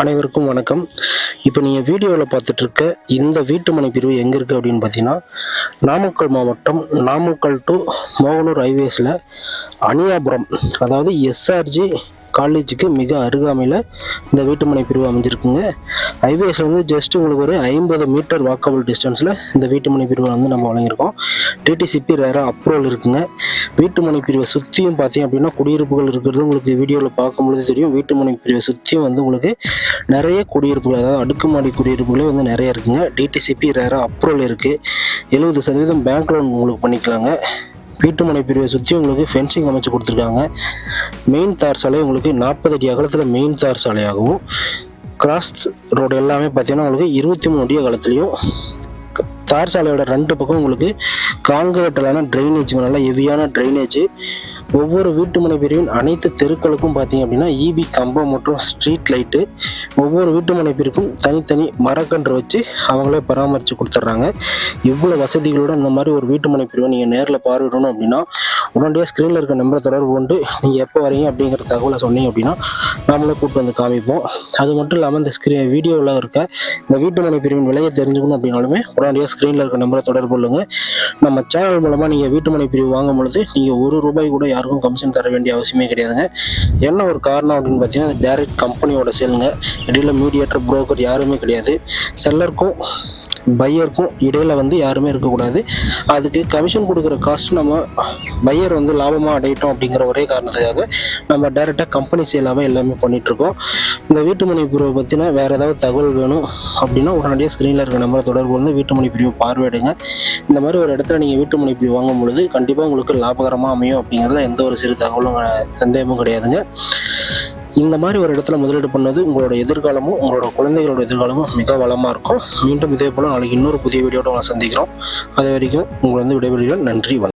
அனைவருக்கும் வணக்கம். இப்போ நீங்கள் வீடியோவில் பார்த்துட்டு இருக்க இந்த வீட்டு மனை பிரிவு எங்கே இருக்குது அப்படின்னு பார்த்தீங்கன்னா நாமக்கல் மாவட்டம் நாமக்கல் டு மோகனூர் ஹைவேஸில் அணியாபுரம் அதாவது எஸ்ஆர்ஜி காலேஜுக்கு மிக அருகாமையில் இந்த வீட்டுமனை பிரிவு அமைஞ்சிருக்குங்க. ஹைவேஸில் வந்து ஜஸ்ட் உங்களுக்கு ஒரு ஐம்பது மீட்டர் வாக்கபிள் டிஸ்டன்ஸில் இந்த வீட்டுமனை பிரிவை வந்து நம்ம வழங்கியிருக்கோம். டிடிசிபி ரேராக அப்ரூவல் இருக்குங்க. வீட்டுமனை பிரிவை சுற்றியும் பார்த்தீங்க அப்படின்னா குடியிருப்புகள் இருக்கிறது உங்களுக்கு வீடியோவில் பார்க்கும்பொழுது தெரியும். வீட்டுமனை பிரிவை சுற்றியும் வந்து உங்களுக்கு நிறைய குடியிருப்புகள் அதாவது அடுக்குமாடி குடியிருப்புகளே வந்து நிறைய இருக்குங்க. டிடிசிபி ரேராக அப்ரூவல் இருக்குது எழுபது சதவீதம் பேங்க் லோன் உங்களுக்கு பண்ணிக்கலாங்க. வீட்டுமனை பிரிவை சுற்றி உங்களுக்கு ஃபென்சிங் அமைச்சு கொடுத்துருக்காங்க. மெயின் தார் சாலை உங்களுக்கு நாற்பது அடி அகலத்தில் மெயின் தார் சாலையாகவும் கிராஸ் ரோடு எல்லாமே பார்த்தீங்கன்னா உங்களுக்கு இருபத்தி மூணு அடி அகலத்துலேயும் தார் சாலையோட ரெண்டு பக்கம் உங்களுக்கு காங்கிரீட்டலான ட்ரைனேஜ் நல்லா ஹெவியான ட்ரைனேஜ் ஒவ்வொரு வீட்டுமனை பிரிவின் அனைத்து தெருக்களுக்கும் பார்த்தீங்க அப்படின்னா இபி கம்பம் மற்றும் ஸ்ட்ரீட் லைட்டு ஒவ்வொரு வீட்டுமனை பிரிவுக்கும் தனித்தனி மரக்கன்று வச்சு அவங்களே பராமரித்து கொடுத்துட்றாங்க. இவ்வளோ வசதிகளோட இந்த மாதிரி ஒரு வீட்டுமனை பிரிவை நீங்கள் நேரில் பார்வையிடணும் அப்படின்னா உடனடியாக ஸ்க்ரீனில் இருக்க நம்பரை தொடர்பு கொண்டு நீங்கள் எப்போ வரீங்க அப்படிங்கிற தகவலை சொன்னீங்க அப்படின்னா நாமளே கூப்பிட்டு வந்து காமிப்போம். அது மட்டும் இல்லாமல் இந்த ஸ்க்ரீன் வீடியோவில் இருக்க இந்த வீட்டுமனை பிரிவின் விலையை தெரிஞ்சுக்கணும் அப்படின்னாலுமே உடனடியாக ஸ்க்ரீனில் இருக்க நம்பரை தொடர்பு கொள்ளுங்கள் நம்ம சேனல் மூலமாக நீங்கள் வீட்டு மனை பிரிவு வாங்கும் பொழுது நீங்கள் ஒரு ரூபாய் கூட யாருக்கும் கமிஷன் தர வேண்டிய அவசியமே கிடையாதுங்க. என்ன ஒரு காரணம் அப்படின்னு பார்த்தீங்கன்னா டைரக்ட் கம்பெனியோட சேலுங்க இடையில மீடியேட்டர் புரோக்கர் யாருமே கிடையாது. செல்லருக்கும் பையருக்கும் இடையில வந்து யாருமே இருக்கக்கூடாது அதுக்கு கமிஷன் கொடுக்குற காஸ்ட் நம்ம பையர் வந்து லாபமாக அடையிட்டோம் அப்படிங்கிற ஒரே காரணத்துக்காக நம்ம டைரெக்டாக கம்பெனி சேலாகவே எல்லாமே பண்ணிட்டு இருக்கோம் இந்த வீட்டுமனை பிரிவை பற்றின வேறு ஏதாவது தகவல் வேணும் அப்படின்னா உடனடியாக ஸ்க்ரீனில் இருக்க நம்பரை தொடர்பு வந்து வீட்டுமனை பிரிவு பார்வையிடுங்க. இந்த மாதிரி ஒரு இடத்துல நீங்கள் வீட்டுமனை பிரிவு வாங்கும் பொழுது கண்டிப்பாக உங்களுக்கு லாபகரமாக அமையும் அப்படிங்கிறதுல எந்த ஒரு சிறு தகவலும் சந்தேகமும் கிடையாதுங்க. இந்த மாதிரி ஒரு இடத்துல முதலீடு பண்ணது உங்களோட எதிர்காலமும் உங்களோட குழந்தைகளோட எதிர்காலமும் மிக வளமாக இருக்கும். மீண்டும் இதே போல் நாளைக்கு இன்னொரு புதிய வீடியோட உங்களை சந்திக்கிறோம். அது வரைக்கும் உங்களை வந்து விடைபெறுகிறேன். நன்றி வணக்கம்.